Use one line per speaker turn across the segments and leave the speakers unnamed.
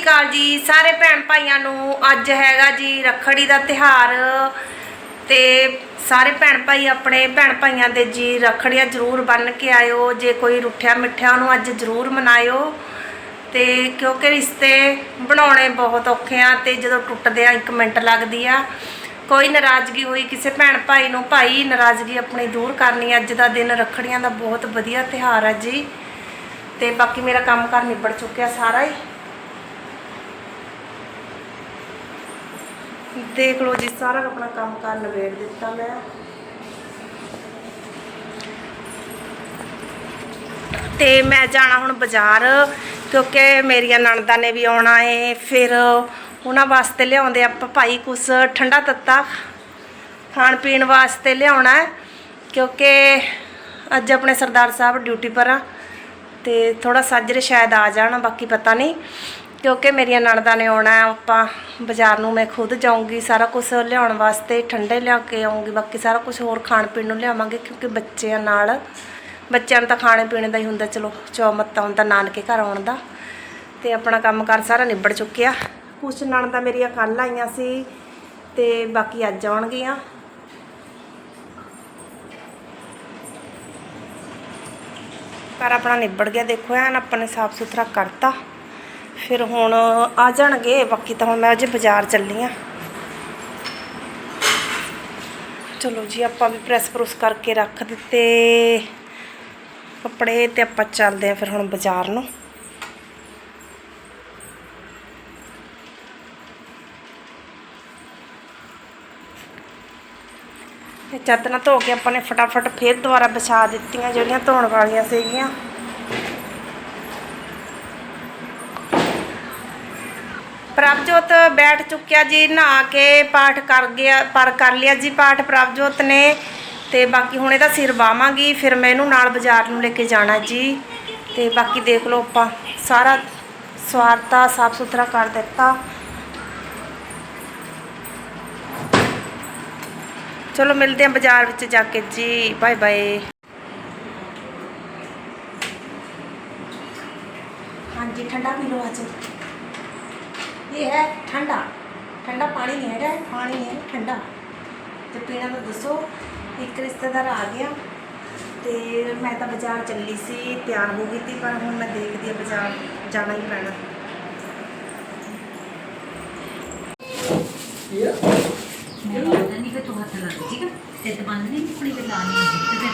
ਸਤਿ ਸ਼੍ਰੀ ਅਕਾਲ ਜੀ, ਸਾਰੇ ਭੈਣ ਭਾਈਆਂ ਨੂੰ ਅੱਜ ਹੈਗਾ ਜੀ ਰੱਖੜੀ ਦਾ ਤਿਹਾਰ ਤੇ ਸਾਰੇ ਭੈਣ ਭਾਈ ਆਪਣੇ ਭੈਣ ਭਾਈਆਂ ਦੇ ਜੀ ਰੱਖੜੀਆਂ ਜ਼ਰੂਰ ਬੰਨ ਕੇ ਆਇਓ, ਜੇ ਕੋਈ ਰੁੱਠਿਆ ਮਿੱਠਿਆ ਉਹਨੂੰ ਅੱਜ ਜ਼ਰੂਰ ਮਨਾਇਓ ਤੇ ਕਿਉਂਕਿ ਰਿਸ਼ਤੇ ਬਣਾਉਣੇ ਬਹੁਤ ਔਖੇ ਆ ਤੇ ਜਦੋਂ ਟੁੱਟਦੇ ਆ 1 ਮਿੰਟ ਲੱਗਦੀ ਆ। ਕੋਈ ਨਾਰਾਜ਼ਗੀ ਹੋਈ ਕਿਸੇ ਭੈਣ ਭਾਈ ਨੂੰ, ਭਾਈ ਨਾਰਾਜ਼ਗੀ ਆਪਣੀ ਦੂਰ ਕਰਨੀ ਅੱਜ ਦਾ ਦਿਨ ਰੱਖੜੀਆਂ ਦਾ ਬਹੁਤ ਵਧੀਆ ਤਿਹਾਰ ਆ ਜੀ ਤੇ ਬਾਕੀ ਮੇਰਾ ਕੰਮ ਕਰ ਨਿਬੜ ਚੁੱਕਿਆ ਸਾਰਾ ਹੀ। ਦੇਖ ਲਓ ਜੀ, ਸਾਰਾ ਆਪਣਾ ਕੰਮ ਕਰ ਨਵੇੜ ਦਿੱਤਾ ਮੈਂ। ਤੇ ਮੈਂ ਜਾਣਾ ਹੁਣ ਬਾਜ਼ਾਰ, ਕਿਉਂਕਿ ਮੇਰੀਆਂ ਨਣਦਾਂ ਨੇ ਵੀ ਆਉਣਾ ਹੈ ਫਿਰ ਉਹਨਾਂ ਵਾਸਤੇ ਲਿਆਉਂਦੇ ਆਪਾਂ ਭਾਈ ਕੁਛ ਠੰਡਾ ਤੱਤਾ ਖਾਣ ਪੀਣ ਵਾਸਤੇ ਲਿਆਉਣਾ ਹੈ ਕਿਉਂਕਿ ਅੱਜ ਆਪਣੇ ਸਰਦਾਰ ਸਾਹਿਬ ਡਿਊਟੀ ਪਰ ਆ, ਤੇ ਥੋੜਾ ਸਾਜਰੇ ਸ਼ਾਇਦ ਆ ਜਾਣ, ਬਾਕੀ ਪਤਾ ਨਹੀਂ। ਕਿਉਂਕਿ ਮੇਰੀਆਂ ਨਣਦਾਂ ਨੇ ਆਉਣਾ ਆਪਾਂ ਬਾਜ਼ਾਰ ਨੂੰ ਮੈਂ ਖੁਦ ਜਾਊਂਗੀ, ਸਾਰਾ ਕੁਝ ਲਿਆਉਣ ਵਾਸਤੇ ਠੰਡੇ ਲਿਆ ਕੇ ਆਉਂਗੀ ਬਾਕੀ ਸਾਰਾ ਕੁਝ ਹੋਰ ਖਾਣ ਪੀਣ ਨੂੰ ਲਿਆਵਾਂਗੇ ਕਿਉਂਕਿ ਬੱਚਿਆਂ ਨਾਲ, ਬੱਚਿਆਂ ਨੂੰ ਤਾਂ ਖਾਣੇ ਪੀਣੇ ਦਾ ਹੀ ਹੁੰਦਾ, ਚਲੋ ਚੌਮੱਤਾ ਹੁੰਦਾ ਨਾਨਕੇ ਘਰ ਆਉਣ ਦਾ, ਤੇ ਆਪਣਾ ਕੰਮ ਕਾਰ ਸਾਰਾ ਨਿਬੜ ਚੁੱਕਿਆ। ਕੁਛ ਨਣਦਾਂ ਮੇਰੀਆਂ ਕੱਲ ਆਈਆਂ ਸੀ, ਤੇ ਬਾਕੀ ਅੱਜ ਆਉਣਗੀਆਂ। ਘਰ ਆਪਣਾ ਨਿਬੜ ਗਿਆ, ਦੇਖੋ ਐਨ ਆਪਾਂ ਨੇ ਸਾਫ਼ ਸੁਥਰਾ ਕਰਤਾ। ਫਿਰ ਹੁਣ ਆ ਜਾਣਗੇ, ਬਾਕੀ ਤਾਂ ਹੁਣ ਮੈਂ ਅਜੇ ਬਾਜ਼ਾਰ ਚੱਲੀ ਆ। ਚਲੋ ਜੀ, ਆਪਾਂ ਵੀ ਪ੍ਰੈਸ ਪ੍ਰੂਸ ਕਰਕੇ ਰੱਖ ਦਿੱਤੇ ਕੱਪੜੇ ਤੇ ਆਪਾਂ ਚੱਲਦੇ ਆ ਫਿਰ ਹੁਣ ਬਾਜ਼ਾਰ ਨੂੰ। ਤੇ ਚੱਤ ਧੋ ਕੇ ਆਪਾਂ ਨੇ ਫਟਾਫਟ ਫੇਰ ਦੁਬਾਰਾ ਵਿਛਾ ਦਿੱਤੀਆਂ, ਜਿਹੜੀਆਂ ਧੋਣ ਵਾਲੀਆਂ ਸੀਗੀਆਂ। ਪ੍ਰਭਜੋਤ ਬੈਠ ਚੁੱਕਿਆ ਜੀ, ਨਹਾ ਕੇ ਪਾਠ ਕਰ ਗਿਆ, ਪਰ ਕਰ ਲਿਆ ਜੀ ਪਾਠ ਪ੍ਰਭਜੋਤ ਨੇ। ਤੇ ਬਾਕੀ ਹੁਣ ਇਹਦਾ ਸਿਰ ਬਾਵਾਂਗੀ ਫਿਰ ਮੈਂ ਇਹਨੂੰ ਨਾਲ ਬਾਜ਼ਾਰ ਨੂੰ ਲੈ ਕੇ ਜਾਣਾ ਜੀ। ਤੇ ਬਾਕੀ ਦੇਖ ਲਓ ਆਪਾਂ, ਸਾਰਾ ਸਵਾਰਤਾ ਸਾਫ਼ ਸੁਥਰਾ ਕਰ ਦਿੱਤਾ। ਚਲੋ ਮਿਲਦੇ ਹਾਂ ਬਾਜ਼ਾਰ ਵਿੱਚ ਜਾ ਕੇ ਜੀ, ਬਾਏ ਬਾਏ। ਹਾਂਜੀ, ਠੰਡਾ ਪੀ ਲਓ ਅੱਜ। ਇਹ ਹੈ ਠੰਡਾ ਠੰਡਾ ਪਾਣੀ ਨਹੀਂ ਹੈਗਾ ਇਹ ਪਾਣੀ ਹੈ ਠੰਡਾ ਤੇ ਪੀਣਾ ਤਾਂ ਦੱਸੋ ਇੱਕ ਰਿਸ਼ਤੇਦਾਰ ਆ ਗਿਆ ਤੇ ਮੈਂ ਤਾਂ ਬਾਜ਼ਾਰ ਚੱਲੀ ਸੀ ਤਿਆਰ ਹੋ ਗਈ ਤੀ ਪਰ ਹੁਣ ਮੈਂ ਦੇਖਦੀ ਹਾਂ ਬਾਜ਼ਾਰ ਜਾਣਾ ਹੀ ਪੈਣਾ
ਨਹੀਂ ਫਿਰ ਤੂੰ ਹੱਥ ਲਾ ਦੇ ਠੀਕ ਹੈ ਤੇ ਤੇ ਬੰਦ ਨਹੀਂ ਆਪਣੀ ਤੇ ਲਾਣੀ ਹੈ ਤੇ ਫਿਰ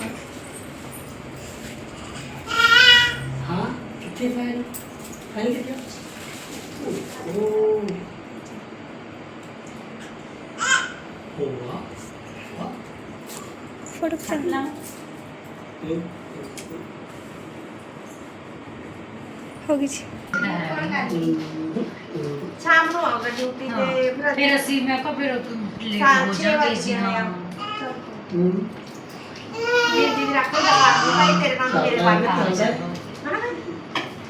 ਹਾਂ ਕਿੱਥੇ ਫਾਈਲ ਫਾਈਲ ਕਿੱਥੇ ਓ ਓ ਵਾਹ ਵਾਹ
ਫੜ
ਛੱਡ ਲਾ
ਇਹ
ਹੋ ਗਈ ਜੀ ਸ਼ਾਮ ਨੂੰ ਆਉਂਗਾ ਡਿਊਟੀ ਤੇ ਫਿਰ
ਫਿਰ ਅਸੀਂ ਮੈਂ ਕਿਹਾ ਫਿਰ ਤੂੰ ਲੇਟ
ਸਾਢੇ
ਹੋ
ਛੇ
ਜਾਗੇ
ਵੱਜ
ਸੀ
ਜਾਣੇ ਆ।
ਹਾਂ
ਹੂੰ
ਵੀਰ ਜੀ ਦੀ ਰੱਖੋ ਦਾ ਕਰ ਭਾਈ ਤੇਰੇ ਨਾਲ ਮੇਰੇ ਭਾਈ
ਚੱਲ,
ਨਾਲ
ਚੱਲ।
ਹਨਾ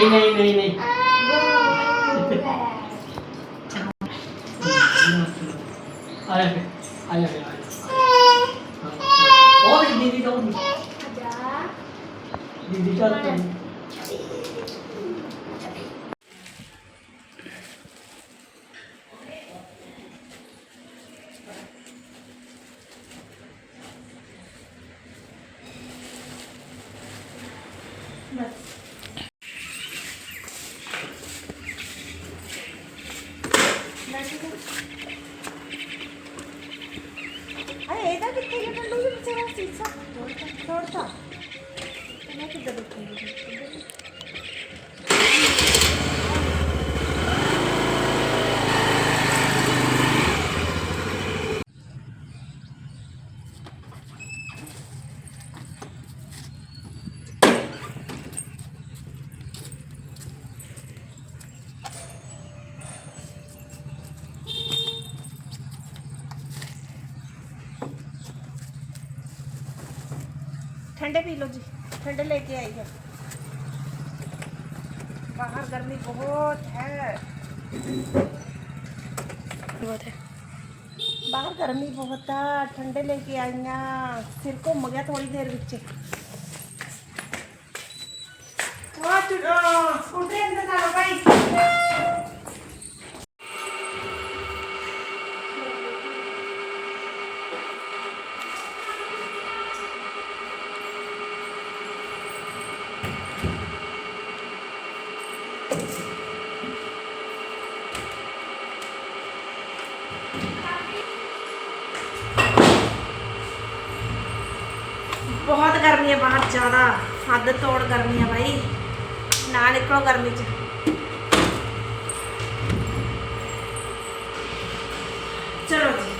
નહીં નહીં નહીં
નહીં આયા કે આયા કે આયા ઓય દીદી તો દીદી તો Let's ठंडे पी लो जी ठंडे लेके आई है। बाहर गर्मी बहुत है। बहुत है। बाहर गर्मी बहुत है ठंडे लेके आई सिर घूम गया थोड़ी देर बच्चे ਬਹੁਤ ਗਰਮੀ ਹੈ ਬਾਹਰ, ਜ਼ਿਆਦਾ ਹੱਦ ਤੋੜ ਗਰਮੀ ਹੈ ਭਾਈ ਨਾ ਨਿਕਲੋ ਗਰਮੀ ਚ। ਚਲੋ ਜੀ।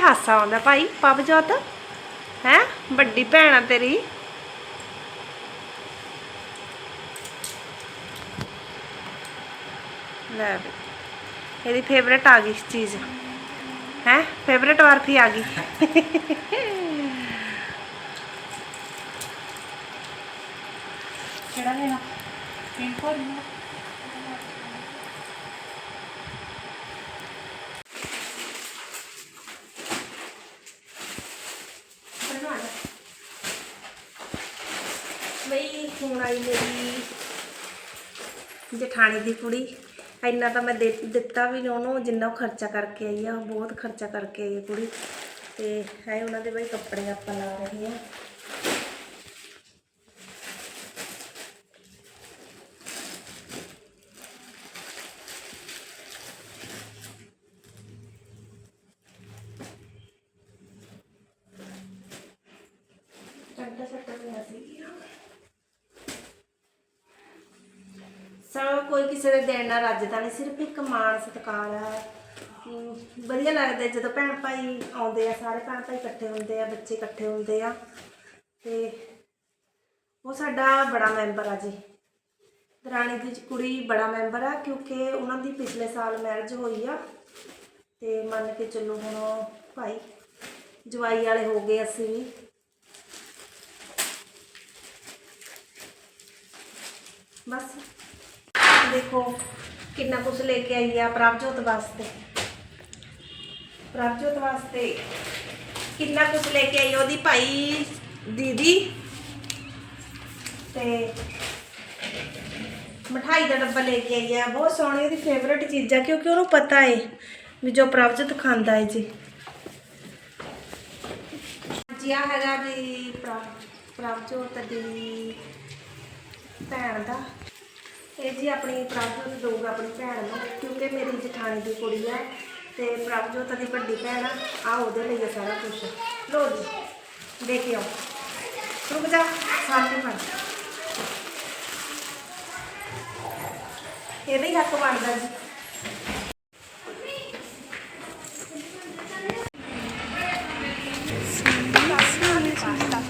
ਚਲੋ
ਹਾਸਾ ਆਉਂਦਾ ਭਾਈ ਪਵਜੋਤ ਹੈ? ਵੱਡੀ ਭੈਣ ਆ ਤੇਰੀ। ਲੈ ਇਹਦੀ ਫੇਵਰੇਟ ਆ ਗਈ ਚੀਜ਼। ਹੈ? ਫੇਵਰੇਟ ਬਰਫੀ ਆ ਗਈ।
ਕਿਹੜਾ ਲੈਣਾ? ਪਿੰਕ ਹੋਰ ਲੈਣਾ
ਬਈ ਹੁਣ ਆਈ ਮੇਰੀ ਜਠਾਣੀ ਦੀ ਕੁੜੀ। ਇੰਨਾ ਤਾਂ ਮੈਂ ਦੇ ਦਿੱਤਾ ਵੀ ਨਹੀਂ ਉਹਨੂੰ, ਜਿੰਨਾ ਉਹ ਖਰਚਾ ਕਰਕੇ ਆਈ ਆ, ਬਹੁਤ ਖਰਚਾ ਕਰਕੇ ਆਈ ਆ ਕੁੜੀ। ਤੇ ਹੈ ਉਹਨਾਂ ਦੇ ਬਈ ਕੱਪੜੇ ਆਪਾਂ ਲਾ ਰਹੇ ਆ ਚੱਡਾ ਚੱਡਾ ਲਿਆ ਸੀ ਸਭ ਕੋਈ ਕਿਸੇ ਦੇ ਦੇਣ ਨਾਲ ਰੱਜਦਾ ਨਹੀਂ ਸਿਰਫ ਇੱਕ ਮਾਣ ਸਤਿਕਾਰ ਹੈ। ਹਮ, ਵਧੀਆ ਲੱਗਦਾ ਜਦੋਂ ਭੈਣ ਭਾਈ ਆਉਂਦੇ ਆ ਸਾਰੇ ਭੈਣ ਭਾਈ ਇਕੱਠੇ ਹੁੰਦੇ ਆ ਬੱਚੇ ਇਕੱਠੇ ਹੁੰਦੇ ਆ। ਤੇ ਉਹ ਸਾਡਾ ਬੜਾ ਮੈਂਬਰ ਆ ਜੀ। ਦਰਾਣੀ ਦੀ ਕੁੜੀ ਬੜਾ ਮੈਂਬਰ ਆ ਕਿਉਂਕਿ ਉਹਨਾਂ ਦੀ ਪਿਛਲੇ ਸਾਲ ਮੈਰਿਜ ਹੋਈ ਆ। ਤੇ ਮੰਨ ਕੇ ਚੱਲੋ ਹੁਣ ਉਹ ਭਾਈ ਜਵਾਈ ਵਾਲੇ ਹੋ ਗਏ ਅਸੀਂ। ਵੀ ਦੇਖੋ, ਕਿੰਨਾ ਕੁਝ ਲੈ ਕੇ ਆਈ ਆ ਪ੍ਰਭਜੋਤ ਵਾਸਤੇ। ਪ੍ਰਭਜੋਤ ਵਾਸਤੇ ਕਿੰਨਾ ਕੁਝ ਲੈ ਕੇ ਆਈ ਉਹਦੀ ਭਾਈ ਦੀਦੀ। ਤੇ ਮਠਾਈ ਦਾ ਡੱਬਾ ਲੈ ਕੇ ਆਈ ਆ। ਬਹੁਤ ਸੋਹਣੀ ਉਹਦੀ ਫੇਵਰਟ ਚੀਜ਼ ਆ, ਕਿਉਂਕਿ ਉਹਨੂੰ ਪਤਾ ਏ ਵੀ ਜੋ ਪ੍ਰਭਜੋਤ ਖਾਂਦਾ ਏ ਜੀ। ਜੀ ਆ ਹੈਗਾ ਵੀ ਪ੍ਰਭਜੋਤ ਦੀ ਭੈਣ ਦਾ ਇਹ ਜੀ ਆਪਣੀ ਪ੍ਰਭਜੋਤ ਦਊਗਾ ਆਪਣੀ ਭੈਣ ਨੂੰ, ਕਿਉਂਕਿ ਮੇਰੀ ਜਠਾਣੀ ਦੀ ਕੁੜੀ ਆ ਤੇ ਪ੍ਰਭਜੋਤ ਦੀ ਵੱਡੀ ਭੈਣ ਆ ਆ ਉਹਦੇ ਲਈ ਆ ਸਾਰਾ ਕੁਝ ਲੋ ਜੀ ਦੇ ਕੇ ਆਓ। ਰੁਕ ਜਾ ਸਾਹਮਣੇ ਫੜ ਇਹਦੇ ਹੀ ਹੱਕ ਬਣਦਾ ਜੀ। ਪਾਸਤਾ